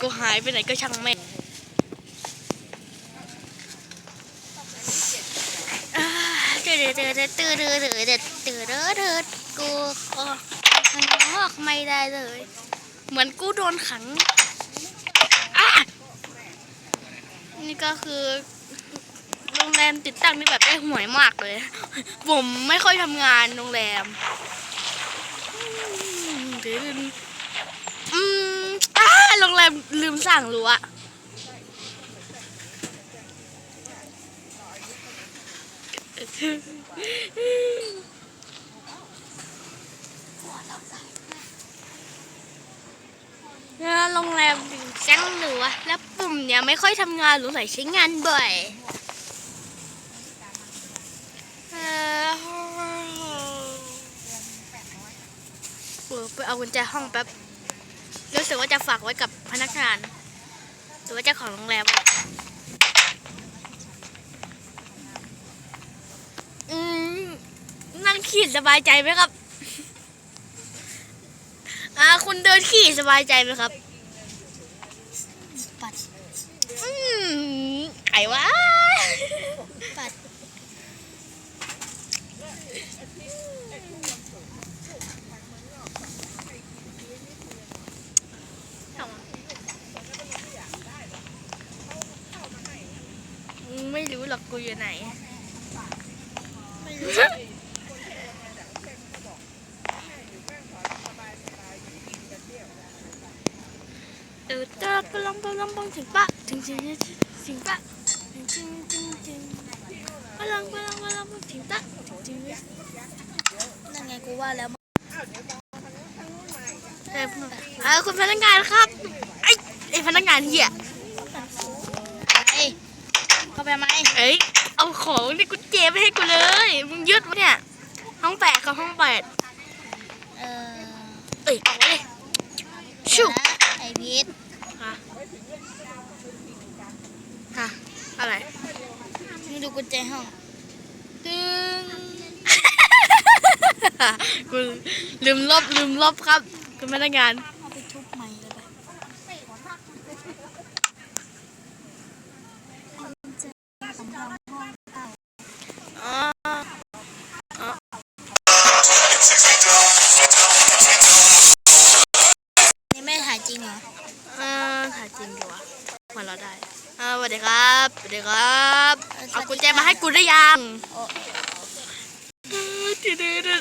กูหายไปไหนก็ช่างแม่งอ่าเดือดเดือดเดือดเดือดเดือดเดือดเดือดเดือดกูออกข้างนอกไม่ได้เลย เหมือนกูโดนขังนี่ก็คือโรงแรมติดตั้งนี่แบบได้ห่วยมากเลย ผมไม่ค่อยทำงานโรงแรมเดี๋ยวอืมอ้าโรงแร มลืมสั่งรั้วเนี่ยโรงแรมลืมสั่งรั้วแล้วปุ่มเนี่ยไม่ค่อยทำงานหรือใส่ใช้งานบ่อยเออเปิดไปเอากุญแจห้องแป๊บ รู้สึกว่าจะฝากไว้กับพนักงานหรือว่าเจ้าของโรงแรมอะอืมนั่งขี่สบายใจไหมครับ อ่า คุณเดินขี่สบายใจไหมครับปัดอืมไก่วะ ปัด ไม่รู้หร อกกูอยู่ไหนไม่รู้เออปลองปลองปลงถึงปะถึงถึงถึงปะถึงถึงถึงถึงปลองปลองปลองถึงปะถึงนั่นไงกูว่าแล้วเออเออคุณพนักงานครับไอ้ไอ้พนักงานเหี้ย ไปไหมเอ้ยเอาของนี่กุญแจไม่ให้กูเลย มึงยึดวะเนี่ย ห้องแปดกับห้องแปดเออเอ้ยเอาไว้เลยชิเดี๋ยววนะไอ้พีทฮะฮะอะไรมึงดูกุญแจห้องตึงกูลืมลบลืมลบครับ คุณพนักงาน สวัสดีครับเอากุญแจมาให้กูได้ยังโอ้เออดื้อดื้อดื้อ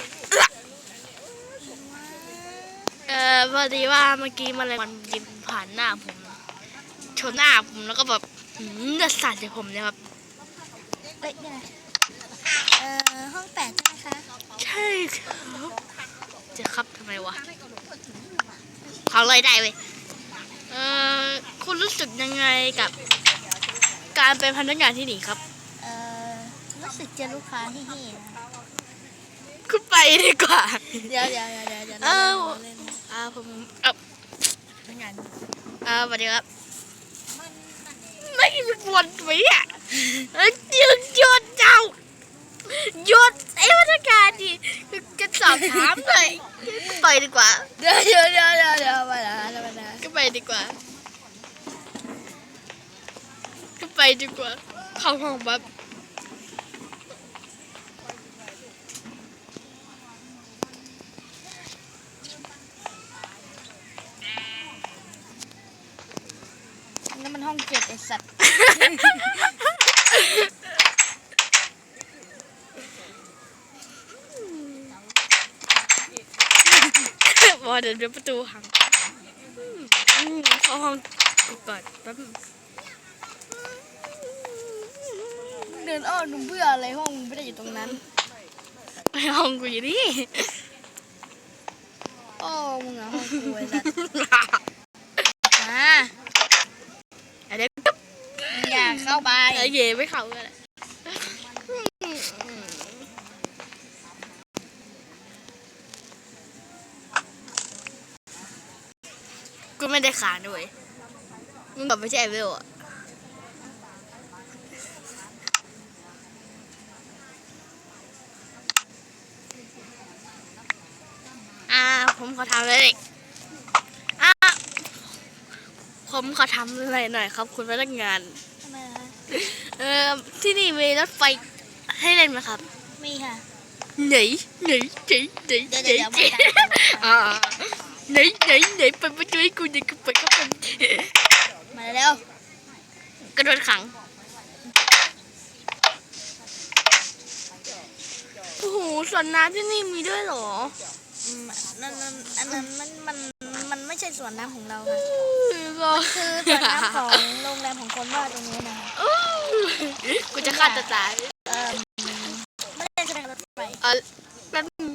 เออพอดีว่าเมื่อกี้แมันเลยมันยินผ่านหน้าผม ชนหน้าผมแล้วก็แบบหืมจะสั่นใส่ผมเนี่ยครับเฮ้ยนี่ไงเอ่อห้องแปดใช่ไหมคะใช่ครับจะครับทำไมวะเขาเลยได้เว้ยเออคุณรู้สึกยังไงกับ การเป็นพนักงานที่นี่ครับ เอ่อรู้สึกเจอลูกค้าที่นี่นะคุณไปดีกว่า เดี๋ยวเดี๋ยวเดี๋ยวเดี๋ยวเดี๋ยวเอ้าเล่นอ่าผมเอ่อพนักงานอ่าสวัสดีครับ ไม่มีบนไหมอะเอ้ยหยุดหยุดเจ้าหยุดไอ้พนักงานดิจะสอบถามเลยไปดีกว่า เดี๋ยวเดี๋ยวเดี๋ยวเดี๋ยวเดี๋ยวมาละมาละก็ไปดีกว่า ดีกว่าเข้าห้องแบบนั่นมันห้องเจ็ดไอสัตว์บอเดี๋ยวเดี๋ยวประตูหังอืมเข้าห้องกูก่อนแป๊บนึง เดินอ้อมมึงเบื่ออะไรห้องมึงไม่ได้อยู่ตรงนั้นไปห้องกูอยู่นี่อ้อมึงอะห้องกูไอสัตว์มาเดี๋ยวก็มึงอยากเข้าไปไอ้เย่ไม่เข้ากันแหละกูไม่ได้ขานด้วยมึงแบบไม่ใช่เวลอะ อ่า ผมขอถามเลยอ่าขอผมขอทำอะไรหน่อยครับ คุณพนักงานทำไมล่ะคะเออที่นี่มีรถไฟให้เล่นไหมครับมีค่ะ ไหนไหนไหนไหนเดี๋ยวไหนเดี๋ยวไหนเดี๋ยวไม่ได้อ่าไหนไหนไหนไปไปช่วยกูหน่อยกูไปครับผมมาเร็วกระโดดขังโอ้โหสวนน้ำที่นี่มีด้วยเหรออืม นั่นนั่นอันนั้นมันมันมันไม่ใช่สวนน้ำของเราค่ะก็คือสวนน้ำของโรงแรมของคนว่าตรงนี้นะกูจะฆ่าตัวตายเอ่อไม่ได้แสดงรถไฟเออแป๊บนึง